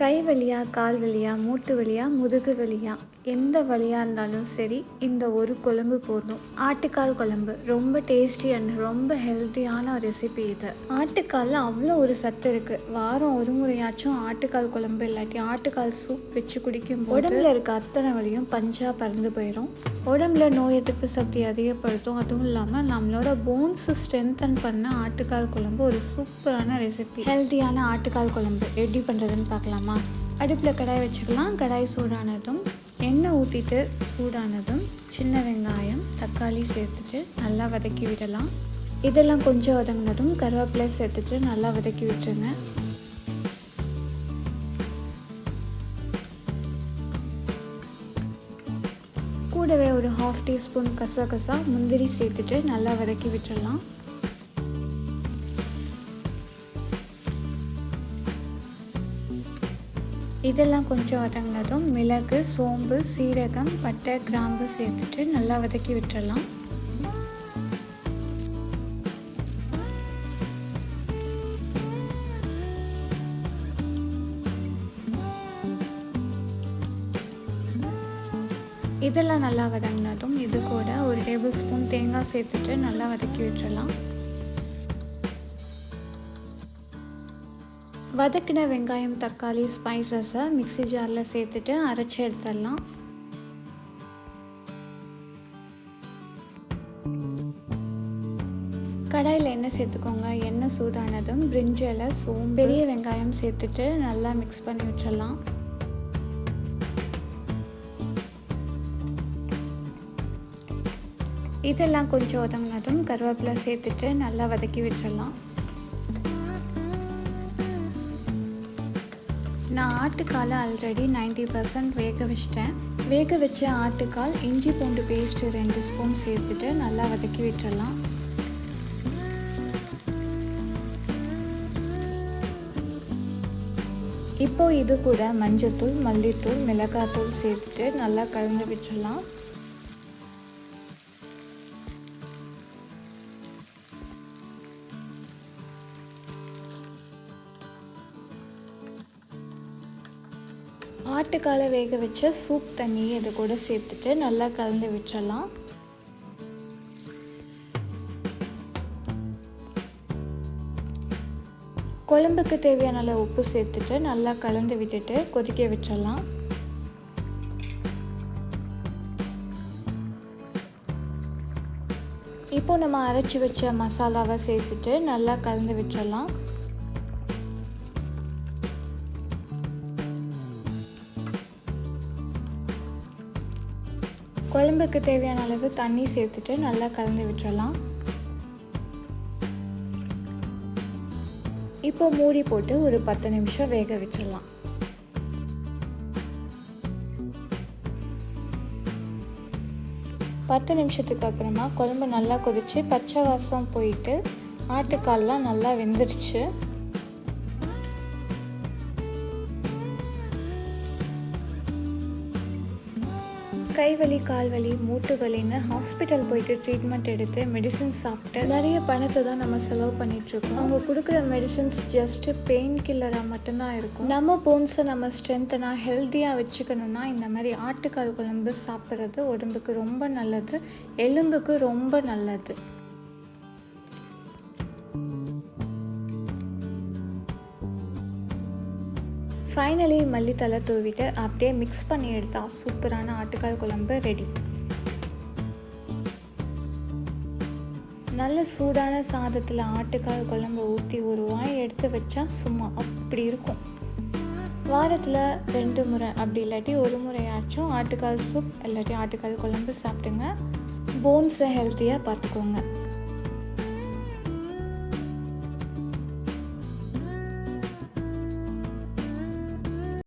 கை வலியா கால் வலியா மூட்டு வலியா முதுகு வலியா எந்த வழியாக இருந்தாலும் சரி இந்த ஒரு குழம்பு போதும். ஆட்டுக்கால் குழம்பு. ரொம்ப டேஸ்டி அண்ட் ரொம்ப ஹெல்த்தியான ரெசிபி இது. ஆட்டுக்காலில் அவ்வளோ ஒரு சத்து இருக்குது வாரம் ஒரு முறையாச்சும் ஆட்டுக்கால் குழம்பு இல்லாட்டி ஆட்டுக்கால் சூப் வச்சு குடிக்கும் உடம்புல இருக்க அத்தனை வழியும் பஞ்சாக பறந்து போயிடும் உடம்புல நோய் எதிர்ப்பு சக்தி அதிகப்படுத்தும். அதுவும் இல்லாமல் நம்மளோட போன்ஸ் ஸ்ட்ரென்தன் பண்ண ஆட்டுக்கால் குழம்பு ஒரு சூப்பரான ரெசிபி ஹெல்த்தியான ஆட்டுக்கால் குழம்பு. எப்படி பண்ணுறதுன்னு பார்க்கலாமா? அடுப்பில் கடாய் வச்சுக்கலாம். கடாய் சூடானதும் எண்ணெய் ஊற்றிட்டு சூடானதும் சின்ன வெங்காயம் தக்காளி சேர்த்துட்டு நல்லா வதக்கி விடலாம். இதெல்லாம் கொஞ்சம் வதங்கினதும் கருவேப்பிலை சேர்த்துட்டு நல்லா வதக்கி விட்டுருங்க. கூடவே ஒரு ஹாஃப் டீஸ்பூன் கசகசா முந்திரி சேர்த்துட்டு நல்லா வதக்கி விட்டுடலாம் இதெல்லாம் கொஞ்சம் வதங்கினதும் மிளகு சோம்பு சீரகம் பட்டை கிராம்பு சேர்த்துட்டு நல்லா வதக்கி விட்டுறலாம். இதெல்லாம் நல்லா வதங்கினதும் இது கூட ஒரு டேபிள் ஸ்பூன் தேங்காய் சேர்த்துட்டு நல்லா வதக்கி விட்டுறலாம். வதக்கின வெங்காயம் தக்காளி ஸ்பைசஸை மிக்சி ஜாரில் சேர்த்துட்டு அரைச்சி எடுத்துடலாம். கடாயில் எண்ணெய் சேர்த்துக்கோங்க. எண்ணெய் சூடானதும் பிரிஞ்சில் சோம் பெரிய வெங்காயம் சேர்த்துட்டு நல்லா மிக்ஸ் பண்ணி விட்டுடலாம் இதெல்லாம் கொஞ்சம் உதங்கினதும் கருவேப்பிலை சேர்த்துட்டு நல்லா வதக்கி விட்டுடலாம் நான் ஆட்டுக்காலை ஆல்ரெடி நைன்டி பர்சன்ட் வேக வச்சிட்டேன். வேக வச்ச ஆட்டுக்கால் இஞ்சி பூண்டு பேஸ்ட்டு ரெண்டு ஸ்பூன் சேர்த்துட்டு நல்லா வதக்கி விட்டுறலாம். இப்போ இது கூட மஞ்சத்தூள் மல்லித்தூள் மிளகாத்தூள் சேர்த்துட்டு நல்லா கலந்து விட்டுறலாம். ஆட்டுக்காலை வேக வச்ச சூப் தண்ணியை இதை கூட சேர்த்துட்டு நல்லா கலந்து விட்டுறலாம். குழம்புக்கு தேவையான அளவு உப்பு சேர்த்துட்டு நல்லா கலந்து விட்டுட்டு கொதிக்க விட்டுறலாம். இப்போ நம்ம அரைச்சி வச்ச மசாலாவை சேர்த்துட்டு நல்லா கலந்து விட்டுறலாம். குழம்புக்கு தேவையான அளவு தண்ணி சேர்த்துட்டு நல்லா கலந்து விட்டுறலாம். இப்போ மூடி போட்டு ஒரு பத்து நிமிஷம் வேக வச்சிடலாம். பத்து நிமிஷத்துக்கு அப்புறமா குழம்பு நல்லா கொதிச்சு பச்சை வாசம் போயிட்டு ஆட்டுக்கால்லாம் நல்லா வெந்துருச்சு. கைவலி கால்வலி மூட்டு வலின்னு ஹாஸ்பிட்டல் போயிட்டு ட்ரீட்மெண்ட் எடுத்து மெடிசின் சாப்பிட்டு நிறைய பணத்தை தான் நம்ம செலவு பண்ணிகிட்ருக்கோம் அவங்க கொடுக்குற மெடிசின்ஸ் ஜஸ்ட்டு பெயின் கில்லராக மட்டும்தான் இருக்கும். நம்ம போன்ஸை நம்ம ஸ்ட்ரென்த்தனாக ஹெல்த்தியாக வச்சுக்கணும்னா இந்த மாதிரி ஆட்டுக்கால் குழம்பு சாப்பிட்றது உடம்புக்கு ரொம்ப நல்லது எலும்புக்கு ரொம்ப நல்லது. ஃபைனலி மல்லித்தலை தூவிட்டு அப்படியே மிக்ஸ் பண்ணி எடுத்தால் சூப்பரான ஆட்டுக்கால் குழம்பு ரெடி நல்ல சூடான சாதத்தில் ஆட்டுக்கால் குழம்பு ஊற்றி ஒரு வாய் எடுத்து வச்சா சும்மா அப்படி இருக்கும். வாரத்தில் ரெண்டு முறை அப்படி இல்லாட்டி ஒரு முறையாச்சும் ஆட்டுக்கால் சூப் இல்லாட்டி ஆட்டுக்கால் குழம்பு சாப்பிடுங்க. போன்ஸை ஹெல்த்தியாக பார்த்துக்கோங்க.